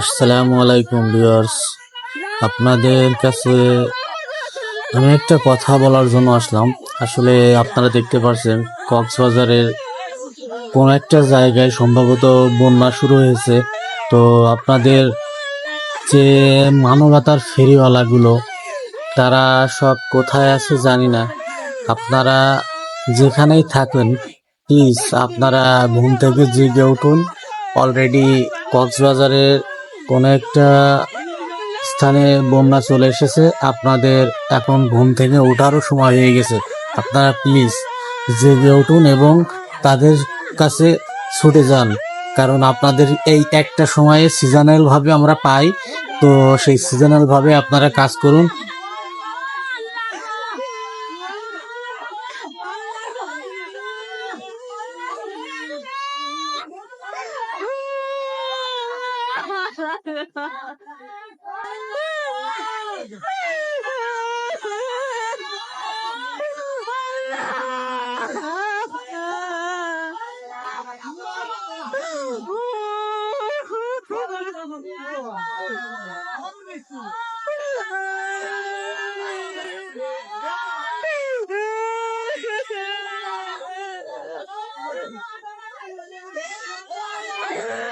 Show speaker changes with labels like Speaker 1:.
Speaker 1: আসসালামু আলাইকুম, ভিউয়ার্স। আপনাদের কাছে আমি একটা কথা বলার জন্য আসলাম। আসলে আপনারা দেখতে পাচ্ছেন কক্সবাজারের কোন একটা জায়গায় সম্ভবত বন্যা শুরু হয়েছে। তো আপনাদের যে মানবতার ফেরিওয়ালাগুলো, তারা সব কোথায় আছে জানি না। আপনারা যেখানেই থাকেন প্লিজ আপনারা ঘুম থেকে জেগে উঠুন। অলরেডি কক্সবাজারের কোনো একটা স্থানে বন্যা চলে এসেছে। আপনাদের এখন ঘুম থেকে ওঠারও সময় হয়ে গেছে। আপনারা প্লিজ জেগে উঠুন এবং তাদের কাছে ছুটে যান। কারণ আপনাদের এই একটা সময়ে সিজনালভাবে আমরা পাই। তো সেই সিজনালভাবে আপনারা কাজ করুন।
Speaker 2: Yeah!